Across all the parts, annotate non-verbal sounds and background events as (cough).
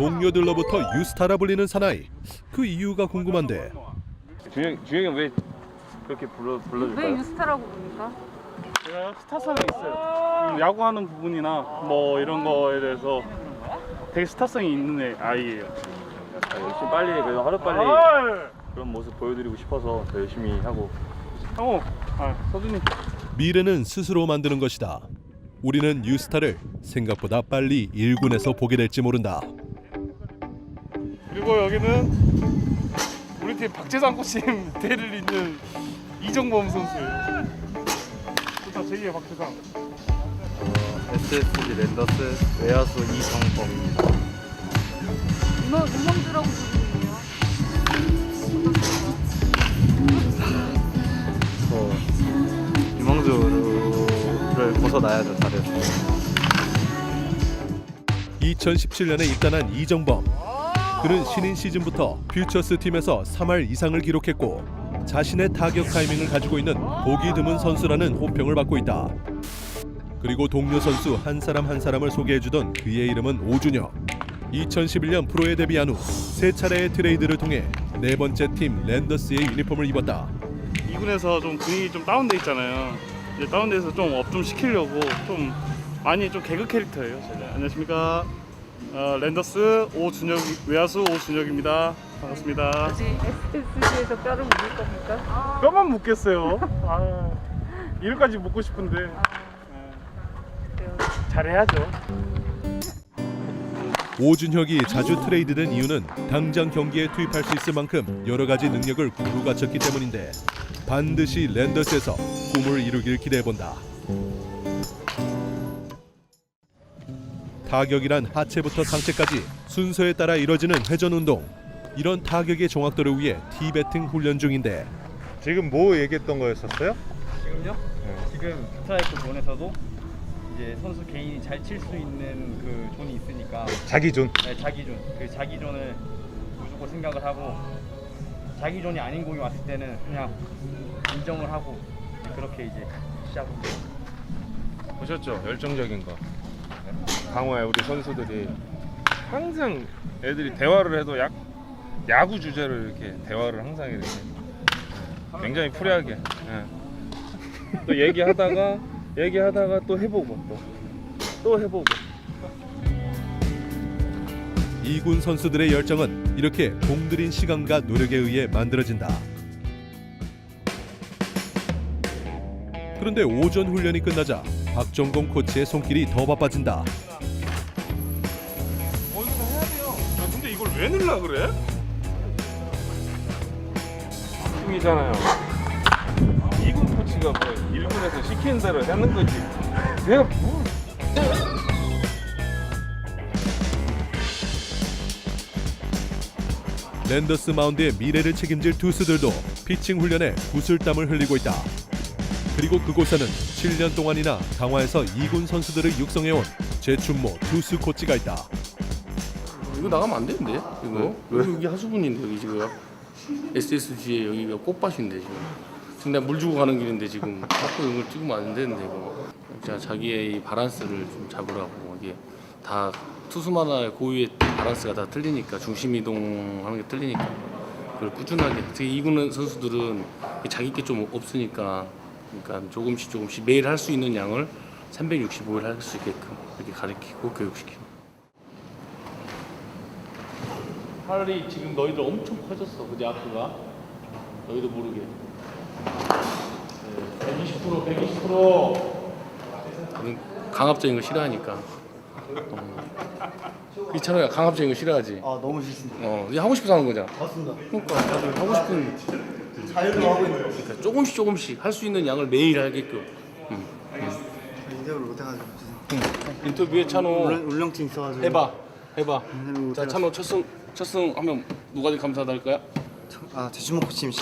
동료들로부터 유스타라 불리는 사나이. 그 이유가 궁금한데 준영 준영이 왜 그렇게 불러 왜 불러줄까요? 유스타라고 부르니까? 제가 스타성이 있어요. 음, 야구하는 부분이나 뭐 이런 거에 대해서 되게 스타성이 있는 애 아이예요. 아, 열심히 빨리 그래도 하루 빨리 아, 그런 모습 보여드리고 싶어서 더 열심히 하고 형, 아, 서준이. 미래는 스스로 만드는 것이다. 우리는 유스타를 생각보다 빨리 1군에서 보게 될지 모른다. 그리고 여기는 우리 팀 박재상 코치 (laughs) 대를 잇는 이정범 선수예요. 좋다, 제2의 박재상. SSG 랜더스 외야수 이정범입니다. 음악, 음악주라고 부르네요. 저 유망주를 벗어나야죠 잘해서. 2017년에 입단한 이정범. 그는 신인 시즌부터 퓨처스 팀에서 3할 이상을 기록했고 자신의 타격 타이밍을 가지고 있는 보기 드문 선수라는 호평을 받고 있다. 그리고 동료 선수 한 사람 한 사람을 소개해주던 그의 이름은 오준혁. 2011년 프로에 데뷔한 후 세 차례의 트레이드를 통해 네 번째 팀 랜더스의 유니폼을 입었다. 2군에서 좀 분위기 좀 다운돼 있잖아요. 이제 다운돼서 좀 업 좀 시키려고 좀 많이 좀 개그 캐릭터예요. 제가 안녕하십니까. 어, 랜더스 오준혁 외야수 오준혁입니다. 반갑습니다. 혹시 SSG에서 뼈를 묻을 겁니까? 뼈만 묻겠어요. 아, 이럴까지 묻고 싶은데 그래요. 네. 잘해야죠. 오준혁이 자주 트레이드된 이유는 당장 경기에 투입할 수 있을 만큼 여러 가지 능력을 구루 갖췄기 때문인데 반드시 랜더스에서 꿈을 이루길 기대해 본다. 타격이란 하체부터 상체까지 순서에 따라 이뤄지는 회전 운동. 이런 타격의 정확도를 위해 티베팅 훈련 중인데 지금 뭐 얘기했던 거였었어요? 지금요? 지금 스트라이크 존에서도 이제 선수 개인이 잘 칠 수 있는 그 존이 있으니까 자기 존. 네, 자기 존. 그 자기 존을 무조건 생각을 하고 자기 존이 아닌 공이 왔을 때는 그냥 인정을 하고 그렇게 이제 시작을 해요. 보셨죠? 열정적인 거. 강호야 우리 선수들이 항상 애들이 대화를 해도 약 야구 주제로 이렇게 대화를 항상 이렇게 굉장히 프리하게 예. 또 얘기하다가 얘기하다가 또 해보고 또 또 해보고 2군 선수들의 열정은 이렇게 공들인 시간과 노력에 의해 만들어진다. 그런데 오전 훈련이 끝나자 박정공 코치의 손길이 더 바빠진다. 왜 넣으려 그래? 팀이잖아요. 2군 코치가 뭐 1군에서 시키는 대로 하는 거지. 내가 뭐 랜더스 마운드의 미래를 책임질 투수들도 피칭 훈련에 구슬땀을 흘리고 있다. 그리고 그곳에는 7년 동안이나 강화에서 2군 선수들을 육성해온 제춘모 투수 코치가 있다. 이거 나가면 안 되는데 이거. 여기, 여기 하수분인데 여기 지금. SSG에 여기가 꽃밭인데 지금. 지금 내가 물 주고 가는 길인데 지금. 자꾸 이걸 찍으면 안 되는데 이거. 진짜 자기의 이 밸런스를 좀 잡으라고. 이게 다 투수마다 고유의 밸런스가 다 틀리니까 중심 이동하는 게 틀리니까. 그걸 꾸준하게. 특히 2군 선수들은 자기 게 좀 없으니까 그러니까 조금씩 조금씩 매일 할 수 있는 양을 365일 할 수 있게끔 이렇게 가르치고 교육시키고 팔이 지금 너희들 엄청 커졌어 그지 아크가 너희도 모르게 네, 120% 120% 강압적인 거 싫어하니까 어. 이찬호야 강압적인 거 싫어하지 아 너무 싫습니다. 어 이제 하고 싶어서 하는 거잖아 맞습니다. 그러니까 다들 하고 싶은 자유로 하고 있는 거. 그러니까 조금씩 조금씩 할 수 있는 양을 매일 하게끔 응. 인터뷰를 못해가지고 죄송합니다. 인터뷰에 찬호 울렁, 울렁증 있어가지고. 해봐 해봐 인터뷰 자 못해가지고. 찬호 첫승 첫승 하면 누가 제일 감사하다 할까요? 아 대주먹 코치님.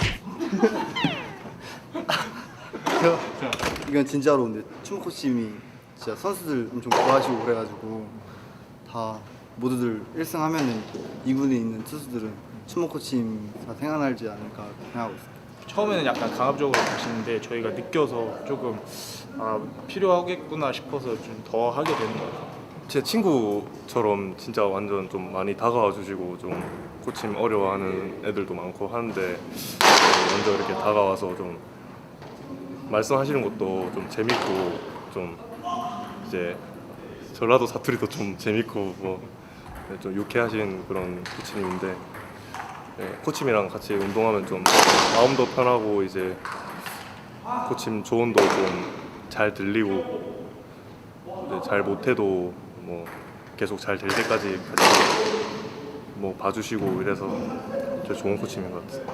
제가 (laughs) 이건 진짜로 근데 추모 코치님이 진짜 선수들 엄청 좋아하시고 그래가지고 다 모두들 1승 하면은 2군에 있는 투수들은 추모 코치님 다 생각나지 않을까 생각하고 있습니다. 처음에는 약간 강압적으로 가시는데 저희가 느껴서 조금 아, 필요하겠구나 싶어서 좀 더 하게 되는 것 같아요. 제 친구처럼 진짜 완전 좀 많이 다가와 주시고 좀 코칭 어려워하는 애들도 많고 하는데 어, 먼저 이렇게 다가와서 좀 말씀하시는 것도 좀 재밌고 좀 이제 전라도 사투리도 좀 재밌고 뭐 좀 유쾌하신 그런 코치님인데 네, 코치님이랑 같이 운동하면 좀 마음도 편하고 이제 코치님 조언도 좀 잘 들리고 잘 못해도 뭐 계속 잘 될 때까지 같이 뭐 봐주시고 이래서 저 좋은 코치인 것 같아요.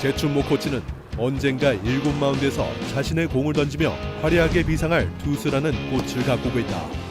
제춘모 코치는 언젠가 일곱 마운드에서 자신의 공을 던지며 화려하게 비상할 투수라는 꽃을 가꾸고 있다.